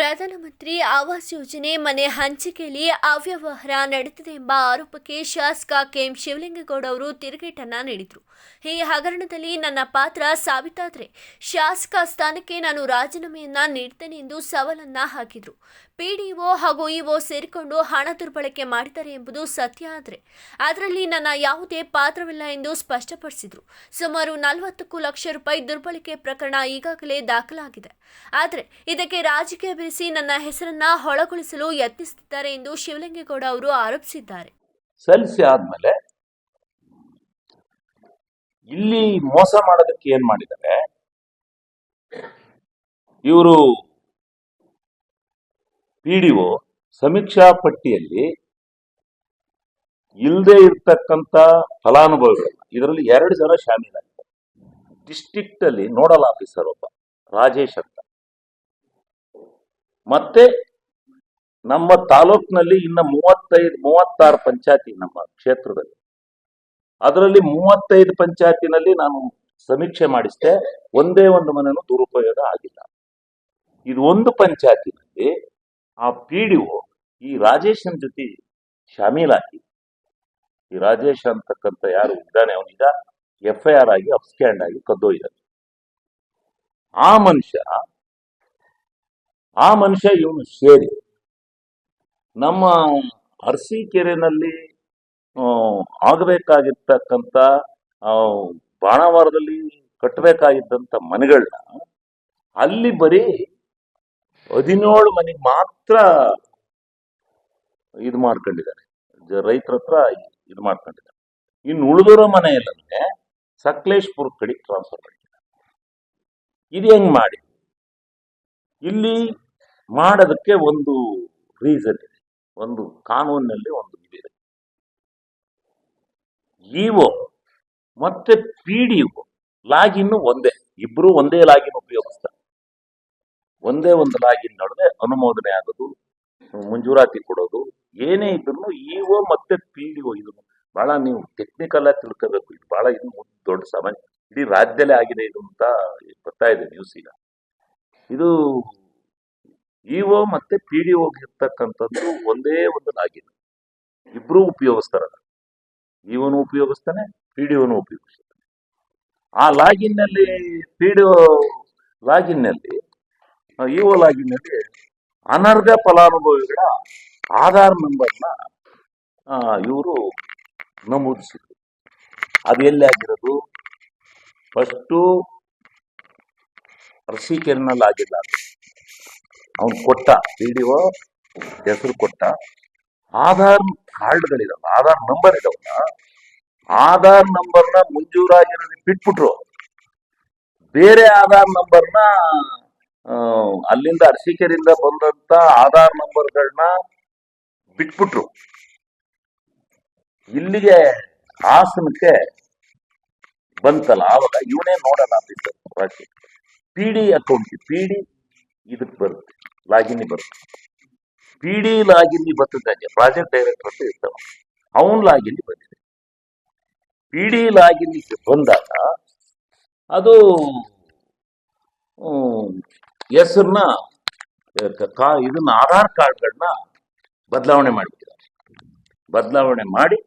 ಪ್ರಧಾನಮಂತ್ರಿ ಆವಾಸ್ ಯೋಜನೆ ಮನೆ ಹಂಚಿಕೆಯಲ್ಲಿ ಅವ್ಯವಹಾರ ನಡೆದಿದೆ ಎಂಬ ಆರೋಪಕ್ಕೆ ಶಾಸಕ ಕೆಎಂ ಶಿವಲಿಂಗೇಗೌಡ ಅವರು ತಿರುಗೇಟನ್ನ ನೀಡಿದರು. ಈ ಹಗರಣದಲ್ಲಿ ನನ್ನ ಪಾತ್ರ ಸಾಬೀತಾದರೆ, ಶಾಸಕ ಸ್ಥಾನಕ್ಕೆ ನಾನು ರಾಜೀನಾಮೆಯನ್ನ ನೀಡ್ತೇನೆ ಎಂದು ಸವಾಲನ್ನ ಹಾಕಿದರು. ಪಿಡಿಒ ಹಾಗೂ ಇಒ ಸೇರಿಕೊಂಡು ಹಣ ದುರ್ಬಳಕೆ ಮಾಡಿದ್ದಾರೆ ಎಂಬುದು ಸತ್ಯ ಆದರೆ, ಅದರಲ್ಲಿ ನನ್ನ ಯಾವುದೇ ಪಾತ್ರವಿಲ್ಲ ಎಂದು ಸ್ಪಷ್ಟಪಡಿಸಿದರು. ಸುಮಾರು ನಲವತ್ತಕ್ಕೂ ಲಕ್ಷ ರೂಪಾಯಿ ದುರ್ಬಳಕೆ ಪ್ರಕರಣ ಈಗಾಗಲೇ ದಾಖಲಾಗಿದೆ. ಆದರೆ, ಇದಕ್ಕೆ ರಾಜಕೀಯ ಬೆರೆಸಿ ನನ್ನ ಹೆಸರನ್ನ ಹೊಳಗೊಳಿಸಲು ಯತ್ನಿಸುತ್ತಿದ್ದಾರೆ ಎಂದು ಶಿವಲಿಂಗೇಗೌಡ ಅವರು ಆರೋಪಿಸಿದ್ದಾರೆ. ಸಲ್ಲಿಸಿ ಆದ್ಮೇಲೆ ಇಲ್ಲಿ ಮೋಸ ಮಾಡೋದಕ್ಕೆ ಏನ್ ಮಾಡಿದ್ದಾರೆ? ಇವರು ಪಿಡಿಒ ಸಮೀಕ್ಷಾ ಪಟ್ಟಿಯಲ್ಲಿ ಇಲ್ಲದೆ ಇರ್ತಕ್ಕಂಥ ಫಲಾನುಭವಿಗಳು ಇದರಲ್ಲಿ ಎರಡು ಜನ ಶಾಮೀಲಾಗಿದ್ದಾರೆ ಡಿಸ್ಟ್ರಿಕ್ಟ್ ಅಲ್ಲಿ ನೋಡಲ್ ಆಫೀಸರ್ ಒಬ್ಬ, ರಾಜೇಶ್ ಅಂತ. ಮತ್ತೆ ನಮ್ಮ ತಾಲೂಕಿನಲ್ಲಿ ಇನ್ನ ಮೂವತ್ತೈದು, ಮೂವತ್ತಾರು ಪಂಚಾಯತಿ ನಮ್ಮ ಕ್ಷೇತ್ರದಲ್ಲಿ. ಅದರಲ್ಲಿ ಮೂವತ್ತೈದು ಪಂಚಾಯತಿನಲ್ಲಿ ನಾನು ಸಮೀಕ್ಷೆ ಮಾಡಿಸಿದೆ. ಒಂದೇ ಒಂದು ಮನೆಯೂ ದುರುಪಯೋಗ ಆಗಿಲ್ಲ. ಇದು ಒಂದು ಪಂಚಾಯತಿನಲ್ಲಿ ಆ ಪಿ ಡಿ ಒ, ಈ ರಾಜೇಶನ್ ಜೊತೆ ಶಾಮೀಲಾಗಿ ಈ ರಾಜೇಶ್ ಅಂತಕ್ಕಂಥ ಯಾರು ಇದ್ದಾನೆ ಅವನೀಗ ಎಫ್ ಐ ಆರ್ ಆಗಿ, ಅಪ್ಸ್ಕ್ಯಾಂಡ್ ಆಗಿ ಕದ್ದೊಯ್ದಾನೆ ಆ ಮನುಷ್ಯ ಆ ಮನುಷ್ಯ ಇವನು ಸೇರಿ. ನಮ್ಮ ಅರಸೀಕೆರೆನಲ್ಲಿ ಆಗಬೇಕಾಗಿರ್ತಕ್ಕಂಥ ಬಾಣವಾರದಲ್ಲಿ ಕಟ್ಟಬೇಕಾಗಿದ್ದಂಥ ಮನೆಗಳನ್ನ ಅಲ್ಲಿ ಬರೀ ಹದಿನೇಳು ಮನೆಗೆ ಮಾತ್ರ ಇದು ಮಾಡ್ಕೊಂಡಿದ್ದಾರೆ. ರೈತರ ಹತ್ರ ಇದು ಮಾಡ್ಕೊಂಡಿದ್ದಾರೆ. ಇನ್ನು ಉಳಿದಿರೋ ಮನೆ ಇಲ್ಲಂದ್ರೆ ಸಕಲೇಶ್ಪುರ ಕಡೆ ಟ್ರಾನ್ಸ್ಫರ್ ಮಾಡಿದ್ದಾರೆ ಇದು ಹೆಂಗ್ ಮಾಡಿ? ಇಲ್ಲಿ ಮಾಡೋದಕ್ಕೆ ಒಂದು ರೀಸನ್ ಇದೆ. ಒಂದು ಕಾನೂನಿನಲ್ಲಿ ಒಂದು ಇದೆ ಇಒ ಮತ್ತೆ ಪಿ ಡಿ ಒ ಲಾಗಿನ್ ಒಂದೇ, ಇಬ್ರು ಒಂದೇ ಲಾಗಿನ್ ಉಪಯೋಗಿಸ್ತಾರೆ ಒಂದೇ ಒಂದು ಲಾಗಿನ್ ನಡುವೆ ಅನುಮೋದನೆ ಆಗೋದು, ಮಂಜೂರಾತಿ ಕೊಡೋದು, ಏನೇ ಇದ್ರು ಇಒ ಮತ್ತೆ ಪಿ ಡಿ ಒ ಇದನ್ನು ಬಹಳ ನೀವು ಟೆಕ್ನಿಕಲ್ ಆಗಿ ತಿಳ್ಕೋಬೇಕು, ಇದು ಬಹಳ ಇದು ದೊಡ್ಡ ಸಮಸ್ಯೆ ಇಡೀ ರಾಜ್ಯದಲ್ಲೇ ಆಗಿದೆ ಇದು ಅಂತ ಬರ್ತಾ ಇದೆ ನ್ಯೂಸ್ ಈಗ. ಇದು ಇಒ ಮತ್ತೆ ಪಿ ಡಿ ಇರ್ತಕ್ಕಂಥದ್ದು ಒಂದೇ ಒಂದು ಲಾಗಿನ್ ಇಬ್ರು ಉಪಯೋಗಿಸ್ತಾರ ಇವನು ಉಪಯೋಗಿಸ್ತಾನೆ ಪಿ ಡಿ ಒನು ಉಪಯೋಗಿಸ್ತಾನೆ. ಆ ಲಾಗಿನ್ನಲ್ಲಿ ಪಿ ಡಿ ಲಾಗಿನ್ನಲ್ಲಿ ಇಒ ಲಾಗಿನ್ನಲ್ಲಿ ಅನರ್ಹ ಫಲಾನುಭವಿಗಳ ಆಧಾರ್ ನಂಬರ್ನ ಇವರು ನಮೂದಿಸಿದ್ರು. ಅದು ಎಲ್ಲಿ ಆಗಿರೋದು? ಫಸ್ಟು ಅರಸೀಕೆರೆನಲ್ಲಿ ಆಗಿಲ್ಲ. ಅವ್ನು ಕೊಟ್ಟ ಪಿ ಡಿ ಒ ಹೆಸರು ಕೊಟ್ಟ, ಆಧಾರ್ ಕಾರ್ಡ್ಗಳಿದಾವ, ಆಧಾರ್ ನಂಬರ್ ಇದಾವಲ್ಲ, ಆಧಾರ್ ನಂಬರ್ನ ಮಂಜೂರಾಗಿರೋದು ಬಿಟ್ಬಿಟ್ರು. ಬೇರೆ ಆಧಾರ್ ನಂಬರ್ನ ಅಲ್ಲಿಂದ ಅರ್ಶಿಕರಿಂದ ಬಂದಂತ ಆಧಾರ್ ನಂಬರ್ಗಳನ್ನ ಬಿಟ್ಬಿಟ್ರು. ಇಲ್ಲಿಗೆ ಹಾಸನಕ್ಕೆ ಬಂತಲ್ಲ, ಆವಾಗ ಇವನೇ ನೋಡೋಣ ಅಂತ P D account P D ಇದಕ್ಕೆ ಬರುತ್ತೆ. ಲಾಗಿನ್ ಬರ್ತದೆ ಪಿ ಡಿ ಲಾಗಿನಿ ಬರ್ತದೆ ಪ್ರಾಜೆಕ್ಟ್ ಡೈರೆಕ್ಟರ್ ಅಂತ ಇರ್ತಾವ. ಅವನ್ ಲಾಗಿನ್ ಬಂದಿದೆ. ಪಿ ಡಿ ಲಾಗಿನ್ ಬಂದಾಗ ಅದು ಹೆಸರನ್ನ ಕಾ ಇದನ್ನ ಆಧಾರ್ ಕಾರ್ಡ್ಗಳನ್ನ ಬದಲಾವಣೆ ಮಾಡಿಬಿಟ್ಟಿದ್ದಾರೆ. ಬದಲಾವಣೆ ಮಾಡಿ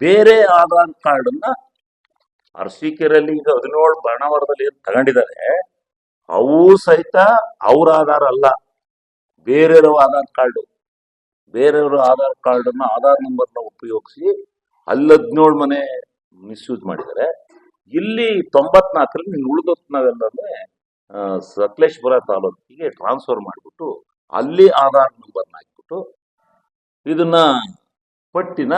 ಬೇರೆ ಆಧಾರ್ ಕಾರ್ಡನ್ನ ಅರಸೀಕೆರೆಯಲ್ಲಿ ಈಗ ಹದಿನೇಳು ಬಣವರದಲ್ಲಿ ಏನು ತಗೊಂಡಿದ್ದಾರೆ. ಅವು ಸಹಿತ ಅವ್ರ ಆಧಾರ್ ಅಲ್ಲ. ಬೇರೆಯವ್ರ ಆಧಾರ್ ಕಾರ್ಡು, ಬೇರೆಯವರ ಆಧಾರ್ ಕಾರ್ಡನ್ನು ಆಧಾರ್ ನಂಬರ್ನ ಉಪಯೋಗಿಸಿ ಅಲ್ಲಿ ಹದಿನೇಳು ಮನೆ ಮಿಸ್ಯೂಸ್ ಮಾಡಿದ್ದಾರೆ. ಇಲ್ಲಿ ತೊಂಬತ್ನಾಲ್ಕರಲ್ಲಿ ನೀನು ಉಳಿದೊತ್ತು ಸಕಲೇಶ್ಪುರ ತಾಲೂಕಿಗೆ ಟ್ರಾನ್ಸ್ಫರ್ ಮಾಡಿಬಿಟ್ಟು ಅಲ್ಲಿ ಆಧಾರ್ ನಂಬರ್ನ ಹಾಕಿಬಿಟ್ಟು ಇದನ್ನ ಪಟ್ಟಿನ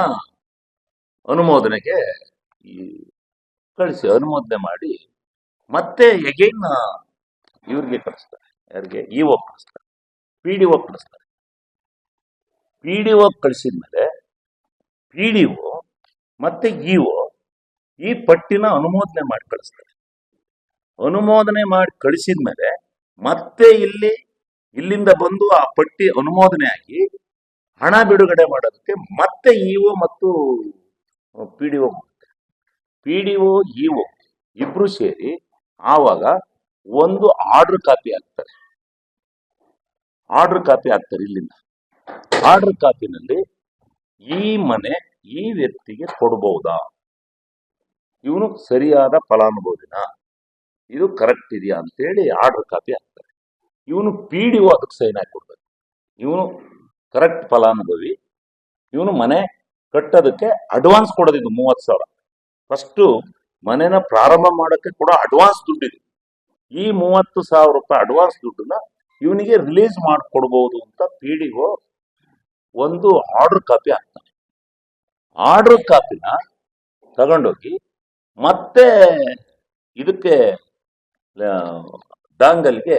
ಅನುಮೋದನೆಗೆ ಈ ಕಳಿಸಿ, ಅನುಮೋದನೆ ಮಾಡಿ ಮತ್ತೆ ಎಗೈನ್ ಇವ್ರಿಗೆ ಕಳಿಸ್ತಾರೆ, ಯಾರಿಗೆ ಇ ಒ ಕಳಿಸ್ತಾರೆ. ಪಿ ಡಿ ಒ ಕಳಿಸ್ತಾರೆ. ಪಿ ಡಿ ಒ ಕಳಿಸಿದ್ಮೇಲೆ ಪಿ ಡಿ ಒ ಮತ್ತೆ ಇ ಒ ಈ ಪಟ್ಟಿನ ಅನುಮೋದನೆ ಮಾಡಿ ಕಳಿಸ್ತಾರೆ. ಅನುಮೋದನೆ ಮಾಡಿ ಕಳಿಸಿದ್ಮೇಲೆ ಮತ್ತೆ ಇಲ್ಲಿ, ಇಲ್ಲಿಂದ ಬಂದು ಆ ಪಟ್ಟಿ ಅನುಮೋದನೆ ಆಗಿ ಹಣ ಬಿಡುಗಡೆ ಮಾಡೋದಕ್ಕೆ ಮತ್ತೆ ಇ ಒ ಮತ್ತು P D O P D O, E O ಇಬ್ರು ಸೇರಿ ಆವಾಗ ಒಂದು ಆರ್ಡರ್ ಕಾಪಿ ಹಾಕ್ತಾರೆ. ಆರ್ಡರ್ ಕಾಪಿ ಹಾಕ್ತಾರೆ ಇಲ್ಲಿಂದ. ಆರ್ಡರ್ ಕಾಪಿನಲ್ಲಿ ಈ ಮನೆ ಈ ವ್ಯಕ್ತಿಗೆ ಕೊಡ್ಬೋದಾ? ಇವನು ಸರಿಯಾದ ಫಲಾನುಭವಿನ. ಇದು ಕರೆಕ್ಟ್ ಇದೆಯಾ ಅಂತೇಳಿ ಆರ್ಡರ್ ಕಾಪಿ ಹಾಕ್ತಾರೆ. ಇವನು ಪಿ ಡಿ ಓ ಅದಕ್ಕೆ ಸೈನ್ ಹಾಕಿ ಕೊಡ್ಬೇಕು ಇವನು ಕರೆಕ್ಟ್ ಫಲಾನುಭವಿ. ಇವನು ಮನೆ ಕಟ್ಟೋದಕ್ಕೆ ಅಡ್ವಾನ್ಸ್ ಕೊಡೋದಿದ್ದು ಮೂವತ್ತು ಸಾವಿರ. ಫಸ್ಟು ಮನೆನ ಪ್ರಾರಂಭ ಮಾಡೋಕ್ಕೆ ಕೂಡ ಅಡ್ವಾನ್ಸ್ ದುಡ್ಡಿದೆ. ಈ ಮೂವತ್ತು ಸಾವಿರ ರೂಪಾಯಿ ಅಡ್ವಾನ್ಸ್ ದುಡ್ಡನ್ನ ಇವನಿಗೆ ರಿಲೀಸ್ ಮಾಡಿಕೊಡ್ಬೋದು ಅಂತ ಪಿ ಡಿ ಒ ಒಂದು ಆರ್ಡರ್ ಕಾಪಿ ಹಾಕ್ತಾನೆ. ಆರ್ಡರ್ ಕಾಪಿನ ತಗೊಂಡೋಗಿ ಮತ್ತೆ ಇದಕ್ಕೆ ದಾಂಗಲ್ಗೆ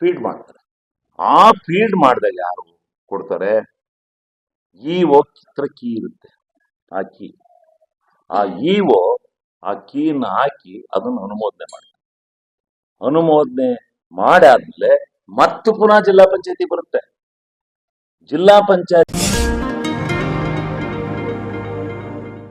ಫೀಡ್ ಮಾಡ್ತಾರೆ. ಆ ಫೀಡ್ ಮಾಡಿದಾಗ ಯಾರು ಕೊಡ್ತಾರೆ? ಈ ಚಿತ್ರ ಕೀ ಇರುತ್ತೆ, ಆ ಕೀ. ಆ ಓ ಆ ಕೀನ ಹಾಕಿ ಅದನ್ನು ಅನುಮೋದನೆ ಮಾಡ್ತಾರೆ. ಅನುಮೋದನೆ ಮಾಡಾದ್ಮೇಲೆ ಮತ್ತು ಪುನಃ ಜಿಲ್ಲಾ ಪಂಚಾಯತಿ ಬರುತ್ತೆ. ಜಿಲ್ಲಾ ಪಂಚಾಯತ್